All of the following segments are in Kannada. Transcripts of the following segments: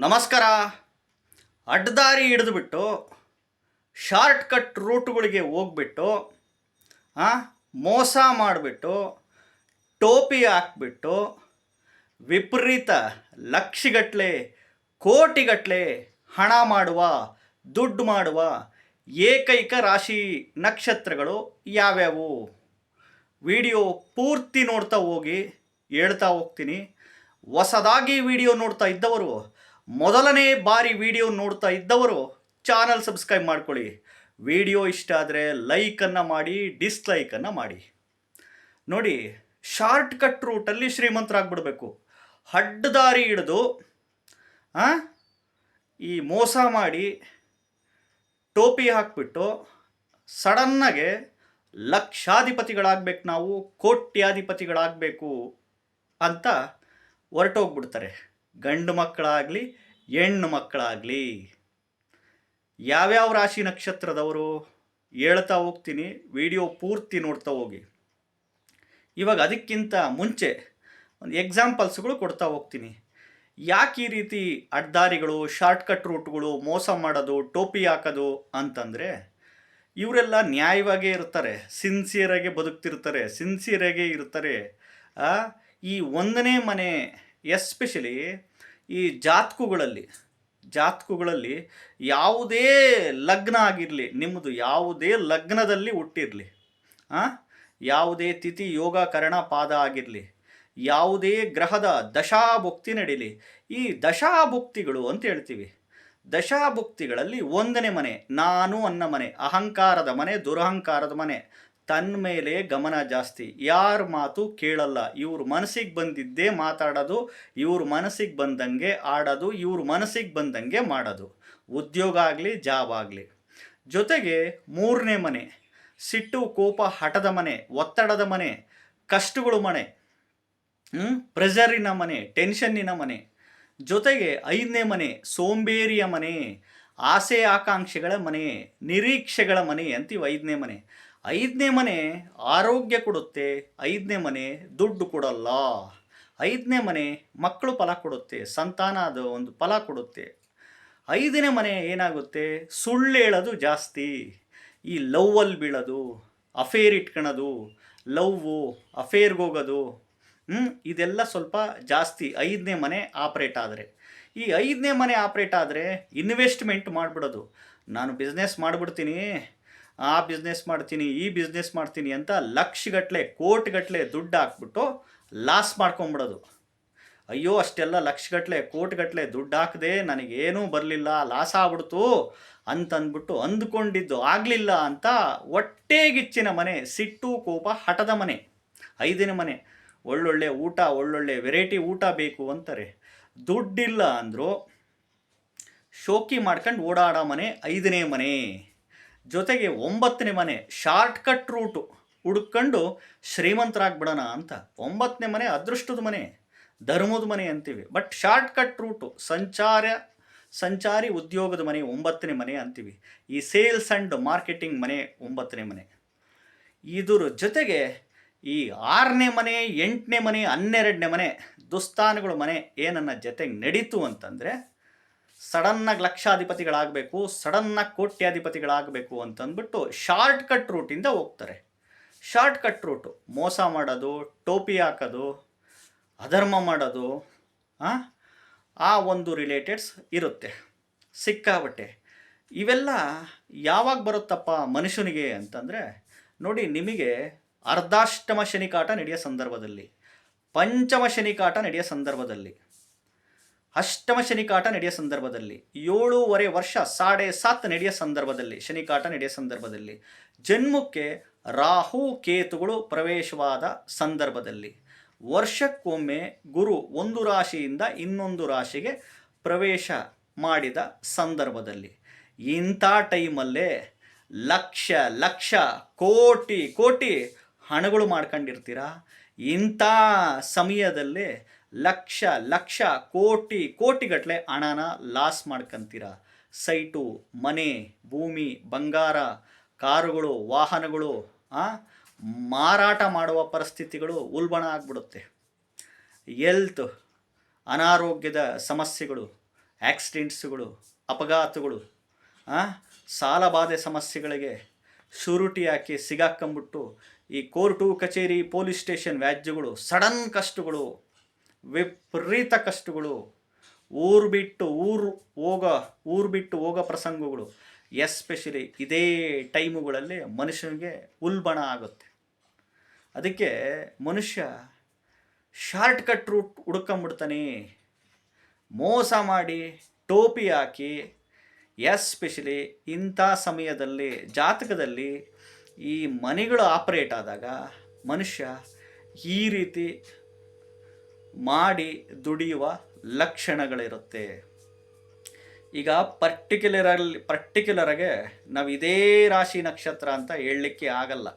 ನಮಸ್ಕಾರ. ಅಡ್ಡದಾರಿ ಹಿಡಿದುಬಿಟ್ಟು ಶಾರ್ಟ್ ಕಟ್ ರೂಟ್ಗಳಿಗೆ ಹೋಗ್ಬಿಟ್ಟು ಮೋಸ ಮಾಡಿಬಿಟ್ಟು, ಟೋಪಿ ಹಾಕ್ಬಿಟ್ಟು, ವಿಪರೀತ ಲಕ್ಷಗಟ್ಟಲೆ ಕೋಟಿಗಟ್ಟಲೆ ಹಣ ಮಾಡುವ, ದುಡ್ಡು ಮಾಡುವ ಏಕೈಕ ರಾಶಿ ನಕ್ಷತ್ರಗಳು ಯಾವ್ಯಾವು? ವಿಡಿಯೋ ಪೂರ್ತಿ ನೋಡ್ತಾ ಹೋಗಿ ಹೇಳ್ತಾ ಹೋಗ್ತೀನಿ. ಹೊಸದಾಗಿ ವಿಡಿಯೋ ನೋಡ್ತಾ ಇದ್ದವರು ಮೊದಲನೇ ಬಾರಿ ವಿಡಿಯೋ ನೋಡ್ತಾ ಇದ್ದವರು ಚಾನಲ್ ಸಬ್ಸ್ಕ್ರೈಬ್ ಮಾಡ್ಕೊಳ್ಳಿ. ವಿಡಿಯೋ ಇಷ್ಟ ಆದರೆ ಲೈಕನ್ನು ಮಾಡಿ ಡಿಸ್ಲೈಕನ್ನು ಮಾಡಿ. ನೋಡಿ ಶಾರ್ಟ್ ಕಟ್ ರೂಟಲ್ಲಿ ಶ್ರೀಮಂತರಾಗ್ಬಿಡ್ಬೇಕು. ಅಡ್ಡದಾರಿ ಹಿಡಿದು ಈ ಮೋಸ ಮಾಡಿ ಟೋಪಿ ಹಾಕ್ಬಿಟ್ಟು ಸಡನ್ನಾಗೆ ಲಕ್ಷಾಧಿಪತಿಗಳಾಗಬೇಕು ನಾವು, ಕೋಟ್ಯಾಧಿಪತಿಗಳಾಗಬೇಕು ಅಂತ ಹೊರಟೋಗ್ಬಿಡ್ತಾರೆ. ಗಂಡು ಮಕ್ಕಳಾಗಲಿ, ಹೆಣ್ಣು ಮಕ್ಕಳಾಗಲಿ. ಯಾವ್ಯಾವ ರಾಶಿ ನಕ್ಷತ್ರದವರು ಹೇಳ್ತಾ ಹೋಗ್ತೀನಿ, ವಿಡಿಯೋ ಪೂರ್ತಿ ನೋಡ್ತಾ ಹೋಗಿ. ಇವಾಗ ಅದಕ್ಕಿಂತ ಮುಂಚೆ ಒಂದು ಎಕ್ಸಾಂಪಲ್ಸ್ಗಳು ಕೊಡ್ತಾ ಹೋಗ್ತೀನಿ. ಯಾಕೆ ಈ ರೀತಿ ಅಡ್ಡದಾರಿಗಳು ಶಾರ್ಟ್ಕಟ್ ರೂಟ್ಗಳು ಮೋಸ ಮಾಡೋದು, ಟೋಪಿ ಹಾಕೋದು ಅಂತಂದರೆ, ಇವರೆಲ್ಲ ನ್ಯಾಯವಾಗೇ ಇರ್ತಾರೆ ಸಿನ್ಸಿಯರಾಗೆ ಬದುಕ್ತಿರ್ತಾರೆ ಸಿನ್ಸಿಯರಾಗೇ ಇರ್ತಾರೆ. ಈ ಒಂದನೇ ಮನೆ ಎಸ್ಪೆಷಲಿ ಈ ಜಾತಕಗಳಲ್ಲಿ ಜಾತಕಗಳಲ್ಲಿ ಯಾವುದೇ ಲಗ್ನ ಆಗಿರಲಿ, ನಿಮ್ಮದು ಯಾವುದೇ ಲಗ್ನದಲ್ಲಿ ಹುಟ್ಟಿರಲಿ ಹಾಂ ಯಾವುದೇ ತಿಥಿ ಯೋಗ ಕರಣ ಪಾದ ಆಗಿರಲಿ, ಯಾವುದೇ ಗ್ರಹದ ದಶಾಭುಕ್ತಿ ನಡೀಲಿ, ಈ ದಶಾಭುಕ್ತಿಗಳು ಅಂತ ಹೇಳ್ತೀವಿ. ದಶಾಭುಕ್ತಿಗಳಲ್ಲಿ ಒಂದನೇ ಮನೆ, ನಾನು ಅನ್ನ ಮನೆ, ಅಹಂಕಾರದ ಮನೆ, ದುರಹಂಕಾರದ ಮನೆ ತನ್ನ ಮೇಲೆ ಗಮನ ಜಾಸ್ತಿ. ಯಾರ ಮಾತು ಕೇಳಲ್ಲ. ಇವ್ರ ಮನಸ್ಸಿಗೆ ಬಂದಿದ್ದೇ ಮಾತಾಡೋದು, ಇವ್ರ ಮನಸ್ಸಿಗೆ ಬಂದಂಗೆ ಆಡೋದು, ಇವ್ರ ಮನಸ್ಸಿಗೆ ಬಂದಂಗೆ ಮಾಡೋದು. ಉದ್ಯೋಗ ಆಗಲಿ, ಜಾಬ್ ಆಗಲಿ. ಜೊತೆಗೆ ಮೂರನೇ ಮನೆ, ಸಿಟ್ಟು, ಕೋಪ, ಹಠದ ಮನೆ, ಒತ್ತಡದ ಮನೆ, ಕಷ್ಟಗಳು ಮನೆ? ಪ್ರೆಷರಿನ ಮನೆ, ಟೆನ್ಷನ್ನಿನ ಮನೆ. ಜೊತೆಗೆ ಐದನೇ ಮನೆ, ಸೋಂಬೇರಿಯ ಮನೆ, ಆಸೆ, ಆಕಾಂಕ್ಷೆಗಳ ಮನೆ, ನಿರೀಕ್ಷೆಗಳ ಮನೆ ಅಂತೀವಿ ಐದನೇ ಮನೆ. ಐದನೇ ಮನೆ ಆರೋಗ್ಯ ಕೊಡುತ್ತೆ, ಐದನೇ ಮನೆ ದುಡ್ಡು ಕೊಡಲ್ಲ. ಐದನೇ ಮನೆ ಮಕ್ಕಳು ಫಲ ಕೊಡುತ್ತೆ, ಸಂತಾನ ಅದು ಒಂದು ಫಲ ಕೊಡುತ್ತೆ. ಐದನೇ ಮನೆ ಏನಾಗುತ್ತೆ? ಸುಳ್ಳು ಹೇಳೋದು ಜಾಸ್ತಿ. ಈ ಲವ್ವಲ್ಲಿ ಬೀಳೋದು, ಅಫೇರ್ ಇಟ್ಕೊಳೋದು ಲವ್ವು ಅಫೇರ್ಗೆ ಹೋಗೋದು? ಇದೆಲ್ಲ ಸ್ವಲ್ಪ ಜಾಸ್ತಿ ಐದನೇ ಮನೆ ಆಪ್ರೇಟ್ ಆದರೆ. ಈ ಐದನೇ ಮನೆ ಆಪ್ರೇಟ್ ಆದರೆ ಇನ್ವೆಸ್ಟ್ಮೆಂಟ್ ಮಾಡಿಬಿಡೋದು. ನಾನು ಬಿಸ್ನೆಸ್ ಮಾಡಿಬಿಡ್ತೀನಿ. ಆ ಬಿಸ್ನೆಸ್ ಮಾಡ್ತೀನಿ, ಈ ಬಿಸ್ನೆಸ್ ಮಾಡ್ತೀನಿ ಅಂತ ಲಕ್ಷಗಟ್ಟಲೆ ಕೋಟಿಗಟ್ಟಲೆ ದುಡ್ಡು ಹಾಕ್ಬಿಟ್ಟು ಲಾಸ್ ಮಾಡ್ಕೊಂಬಿಡೋದು. ಅಯ್ಯೋ, ಅಷ್ಟೆಲ್ಲ ಲಕ್ಷಗಟ್ಟಲೆ ಕೋಟಿಗಟ್ಟಲೆ ದುಡ್ಡು ಹಾಕದೆ ನನಗೇನೂ ಬರಲಿಲ್ಲ ಲಾಸ್ ಆಗ್ಬಿಡ್ತು ಅಂತಂದ್ಬಿಟ್ಟು ಅಂದ್ಕೊಂಡಿದ್ದು ಆಗಲಿಲ್ಲ ಅಂತ ಹೊಟ್ಟೆಗಿಚ್ಚಿನ ಮನೆ, ಸಿಟ್ಟು, ಕೋಪ ಹಠದ ಮನೆ, ಐದನೇ ಮನೆ. ಒಳ್ಳೊಳ್ಳೆ ಊಟ, ಒಳ್ಳೊಳ್ಳೆ ವೆರೈಟಿ ಊಟ ಬೇಕು ಅಂತಾರೆ. ದುಡ್ಡಿಲ್ಲ ಅಂದರು ಶೋಕಿ ಮಾಡ್ಕೊಂಡು ಓಡಾಡೋ ಮನೆ ಐದನೇ ಮನೆ. ಜೊತೆಗೆ ಒಂಬತ್ತನೇ ಮನೆ ಶಾರ್ಟ್ ಕಟ್ ರೂಟು ಹುಡ್ಕೊಂಡು ಶ್ರೀಮಂತರಾಗ್ಬಿಡೋಣ ಅಂತ. ಒಂಬತ್ತನೇ ಮನೆ ಅದೃಷ್ಟದ ಮನೆ, ಧರ್ಮದ ಮನೆ ಅಂತೀವಿ. ಬಟ್ ಶಾರ್ಟ್ ಕಟ್ ರೂಟು ಸಂಚಾರ ಸಂಚಾರಿ ಉದ್ಯೋಗದ ಮನೆ ಒಂಬತ್ತನೇ ಮನೆ ಅಂತೀವಿ. ಈ ಸೇಲ್ಸ್ ಆ್ಯಂಡ್ ಮಾರ್ಕೆಟಿಂಗ್ ಮನೆ ಒಂಬತ್ತನೇ ಮನೆ. ಇದರ ಜೊತೆಗೆ ಈ ಆರನೇ ಮನೆ, ಎಂಟನೇ ಮನೆ, ಹನ್ನೆರಡನೇ ಮನೆ, ದುಸ್ತಾನಗಳ ಮನೆ ಏನನ್ನ ಜೊತೆಗೆ ನಡೀತು ಅಂತಂದರೆ ಸಡನ್ನಾಗಿ ಲಕ್ಷಾಧಿಪತಿಗಳಾಗಬೇಕು, ಸಡನ್ನಾಗಿ ಕೋಟ್ಯಾಧಿಪತಿಗಳಾಗಬೇಕು ಅಂತಂದ್ಬಿಟ್ಟು ಶಾರ್ಟ್ ಕಟ್ ರೂಟಿಂದ ಹೋಗ್ತಾರೆ. Short cut route. ಮೋಸ ಮಾಡೋದು, ಟೋಪಿ ಹಾಕೋದು, ಅಧರ್ಮ ಮಾಡೋದು, ಆ? ಒಂದು ರಿಲೇಟೆಡ್ಸ್ ಇರುತ್ತೆ. ಸಿಕ್ಕಾಬಟ್ಟೆ ಇವೆಲ್ಲ ಯಾವಾಗ ಬರುತ್ತಪ್ಪ ಮನುಷ್ಯನಿಗೆ ಅಂತಂದರೆ, ನೋಡಿ ನಿಮಗೆ ಅರ್ಧಾಷ್ಟಮ ಶನಿಕಾಟ ನಡೆಯೋ ಸಂದರ್ಭದಲ್ಲಿ, ಪಂಚಮ ಶನಿಕಾಟ ನಡೆಯೋ ಸಂದರ್ಭದಲ್ಲಿ. ಅಷ್ಟಮ ಶನಿಕಾಟ ನಡೆಯ ಸಂದರ್ಭದಲ್ಲಿ, ಏಳೂವರೆ ವರ್ಷ ಸಾಡೆ ಸಾತ್ ನಡೆಯ ಸಂದರ್ಭದಲ್ಲಿ, ಶನಿಕಾಟ ನಡೆಯೋ ಸಂದರ್ಭದಲ್ಲಿ, ಜನ್ಮಕ್ಕೆ ರಾಹು ಕೇತುಗಳು ಪ್ರವೇಶವಾದ ಸಂದರ್ಭದಲ್ಲಿ, ವರ್ಷಕ್ಕೊಮ್ಮೆ ಗುರು ಒಂದು ರಾಶಿಯಿಂದ ಇನ್ನೊಂದು ರಾಶಿಗೆ ಪ್ರವೇಶ ಮಾಡಿದ ಸಂದರ್ಭದಲ್ಲಿ. ಇಂಥ ಟೈಮಲ್ಲೇ ಲಕ್ಷ ಲಕ್ಷ, ಕೋಟಿ ಕೋಟಿ ಹಣಗಳು ಮಾಡ್ಕೊಂಡಿರ್ತೀರಾ? ಇಂಥ ಸಮಯದಲ್ಲೇ ಲಕ್ಷ ಲಕ್ಷ ಕೋಟಿ ಕೋಟಿಗಟ್ಟಲೆ ಹಣನ ಲಾಸ್ ಮಾಡ್ಕೊಂತೀರ. ಸೈಟು, ಮನೆ, ಭೂಮಿ, ಬಂಗಾರ, ಕಾರುಗಳು, ವಾಹನಗಳು ಮಾರಾಟ ಮಾಡುವ ಪರಿಸ್ಥಿತಿಗಳು ಉಲ್ಬಣ ಆಗಿಬಿಡುತ್ತೆ. ಎಲ್ತ್ ಅನಾರೋಗ್ಯದ ಸಮಸ್ಯೆಗಳು, ಆಕ್ಸಿಡೆಂಟ್ಸ್ಗಳು, ಅಪಘಾತಗಳು ಸಾಲಬಾಧೆ ಸಮಸ್ಯೆಗಳಿಗೆ ಶೂರಿಟಿ ಹಾಕಿ ಸಿಗಾಕೊಂಬಿಟ್ಟು ಈ ಕೋರ್ಟು, ಕಚೇರಿ, ಪೊಲೀಸ್ ಸ್ಟೇಷನ್ ವ್ಯಾಜ್ಯಗಳು, ಸಡನ್ ಕಷ್ಟಗಳು ವಿಪರೀತ ಕಷ್ಟಗಳು, ಊರು ಬಿಟ್ಟು ಊರು ಹೋಗೋ, ಊರು ಬಿಟ್ಟು ಹೋಗೋ ಪ್ರಸಂಗಗಳು ಎಸ್ಪೆಷಲಿ ಇದೇ ಟೈಮುಗಳಲ್ಲಿ ಮನುಷ್ಯನಿಗೆ ಉಲ್ಬಣ ಆಗುತ್ತೆ. ಅದಕ್ಕೆ ಮನುಷ್ಯ ಶಾರ್ಟ್ ಕಟ್ ರೂಟ್ ಹುಡ್ಕೊಂಬಿಡ್ತಾನೆ. ಮೋಸ ಮಾಡಿ ಟೋಪಿ ಹಾಕಿ ಎಸ್ಪೆಷಲಿ ಇಂಥ ಸಮಯದಲ್ಲಿ, ಜಾತಕದಲ್ಲಿ ಈ ಮನೆಗಳು ಆಪರೇಟ್ ಆದಾಗ ಮನುಷ್ಯ ಈ ರೀತಿ ಮಾಡಿ ದುಡಿಯುವ ಲಕ್ಷಣಗಳಿರುತ್ತೆ. ಈಗ ಪರ್ಟಿಕ್ಯುಲರಲ್ಲಿ ಪರ್ಟಿಕ್ಯುಲರಾಗೆ ನಾವು ಇದೇ ರಾಶಿ ನಕ್ಷತ್ರ ಅಂತ ಹೇಳಲಿಕ್ಕೆ ಆಗಲ್ಲ.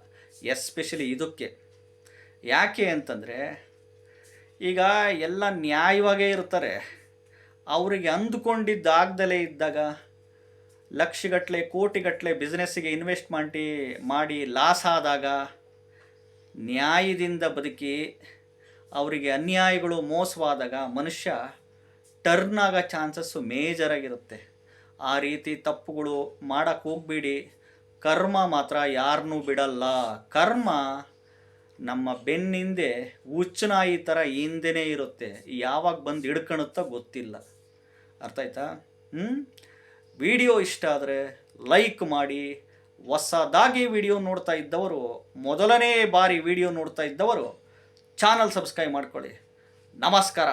ಎಸ್ಪೆಷಲಿ ಇದಕ್ಕೆ. ಯಾಕೆ ಅಂತಂದರೆ, ಈಗ ಎಲ್ಲ ನ್ಯಾಯವಾಗೇ ಇರ್ತಾರೆ. ಅವರಿಗೆ ಅಂದುಕೊಂಡಿದ್ದಾಗದಲ್ಲೇ ಇದ್ದಾಗ ಲಕ್ಷಗಟ್ಟಲೆ ಕೋಟಿಗಟ್ಟಲೆ ಬಿಸ್ನೆಸ್ಸಿಗೆ ಇನ್ವೆಸ್ಟ್ ಮಾಡಿ ಮಾಡಿ ಲಾಸ್ ಆದಾಗ ನ್ಯಾಯದಿಂದ ಬದುಕಿ ಅವರಿಗೆ ಅನ್ಯಾಯಗಳು ಮೋಸವಾದಾಗ ಮನುಷ್ಯ ಟರ್ನ್ ಆಗೋ ಚಾನ್ಸಸ್ಸು ಮೇಜರಾಗಿರುತ್ತೆ. ಆ ರೀತಿ ತಪ್ಪುಗಳು ಮಾಡೋಕ್ಕೆ ಹೋಗ್ಬೇಡಿ. ಕರ್ಮ ಮಾತ್ರ ಯಾರನ್ನೂ ಬಿಡಲ್ಲ. ಕರ್ಮ ನಮ್ಮ ಬೆನ್ನಿಂದೆ ಹುಚ್ಚನಾಯಿ ಥರ ಹಿಂದೆನೇ ಇರುತ್ತೆ. ಯಾವಾಗ ಬಂದು ಹಿಡ್ಕೊಳುತ್ತೋ ಗೊತ್ತಿಲ್ಲ. ಅರ್ಥ ಆಯ್ತಾ? ಹ್ಞೂ ವಿಡಿಯೋ ಇಷ್ಟ ಆದರೆ ಲೈಕ್ ಮಾಡಿ. ಹೊಸದಾಗಿ ವಿಡಿಯೋ ನೋಡ್ತಾ ಇದ್ದವರು, ಮೊದಲನೇ ಬಾರಿ ವಿಡಿಯೋ ನೋಡ್ತಾ ಇದ್ದವರು ಚಾನಲ್ ಸಬ್ಸ್ಕ್ರೈಬ್ ಮಾಡ್ಕೊಳ್ಳಿ. ನಮಸ್ಕಾರ.